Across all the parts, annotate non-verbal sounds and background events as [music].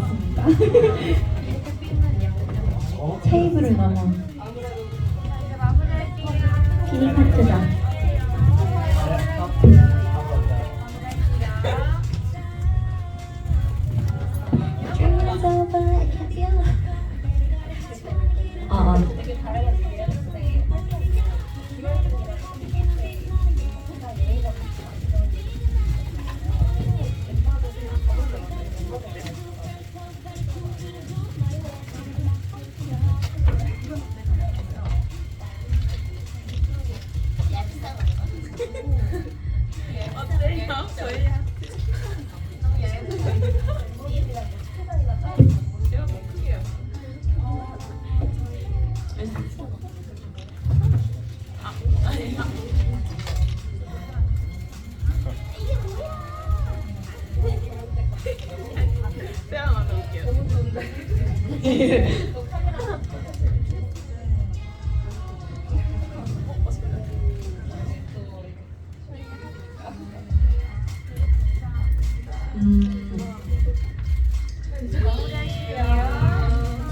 왔습니다. [laughs] 테이블을 넘어. 비니 파트다. 음.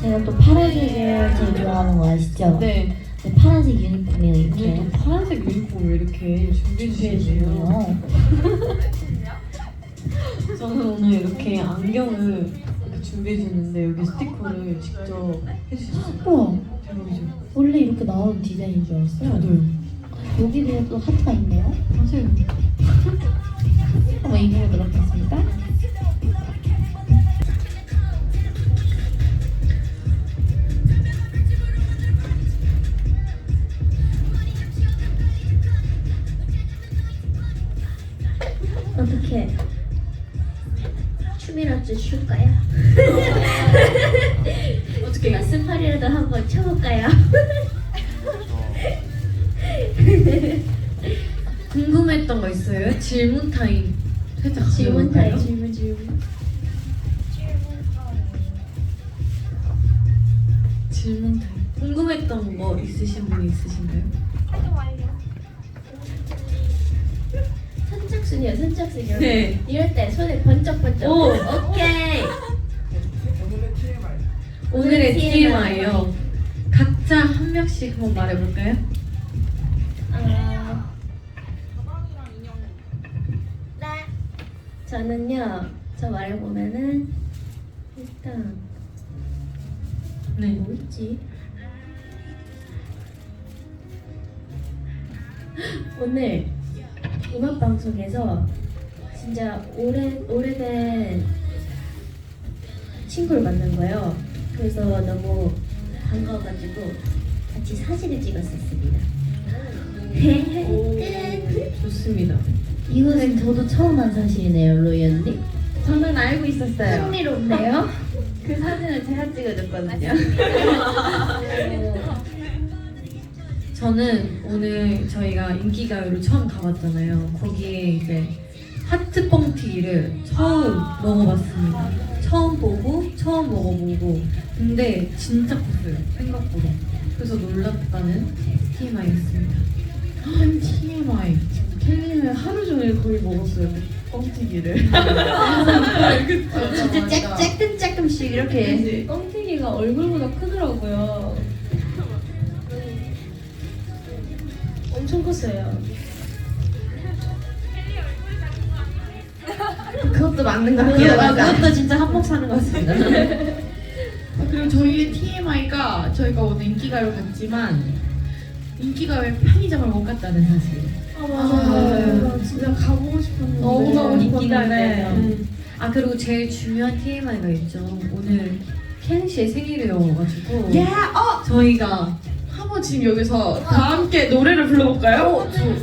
제가 또 파란색을 제일 좋아하는 거 아시죠? 네. 네, 파란색 유니폼이에요 이렇게. 또 파란색 유니폼 을 이렇게 준비해 주셨네요. [laughs] 저는 오늘 이렇게 안경을 이렇게 준비해 주는데 여기 스티커를 직접 해주셨어요. 우와, 대박이죠? 원래 이렇게 나오는 디자인인 줄 알았어요. 저도요. 여기에 또 하트가 있네요. 맞아요. [laughs] 어떻게 춤이라도 출까요? 어떻게 스파리라도 한번 쳐볼까요? [laughs] 궁금했던 거 있어요? 질문 타임. 살짝 질문? 타임 질문 질문 질문 타임. 궁금했던 거 있으신 분 있으신가요? 선착순이요 선착순이요 네. 이럴 때 손을 번쩍번쩍 오. 오케이 오늘의 TMI TMI요. 각자 한 명씩 한번 말해볼까요? 어... 저는요 저 말해보면은 일단 네. 뭐 있지? 오늘 음악 방송에서 진짜 오래 오래된 친구를 만난 거예요. 그래서 너무 반가워가지고 같이 사진을 찍었었습니다. 끝. 좋습니다. 이것은 저도 처음 한 사실이네요, 로이 언니. 저는 알고 있었어요. 흥미롭네요. [laughs] 그 사진을 제가 찍어줬거든요. [laughs] 저는 오늘 저희가 인기가요를 처음 가봤잖아요. 거기에 이제 하트 뻥튀기를 처음 먹어봤습니다. 처음 보고 처음 먹어보고 근데 진짜 컸어요 생각보다. 그래서 놀랐다는 TMI였습니다. TMI. 켈리는 하루 종일 거의 먹었어요. 뻥튀기를. [laughs] 진짜 짝, 짝끔 짝끔씩 이렇게. 뻥튀기가 얼굴보다 크더라고요. 엄청 컸어요. 그것도 맞는 것 같아요. 그것도 진짜 한몫 사는 것 같습니다. 아, [laughs] 그리고 저희의 TMI가 저희가 오늘 인기가요 갔지만 인기가요에 편의점을 못 갔다는 사실. 아 맞아요. 진짜 가보고 싶었는데 너무 가고. 음. 아 그리고 제일 중요한 TMI가 있죠. 오늘 켄 씨의 생일이어가지고 야, 어, 저희가 한번 지금 여기서 다 함께 노래를 불러볼까요?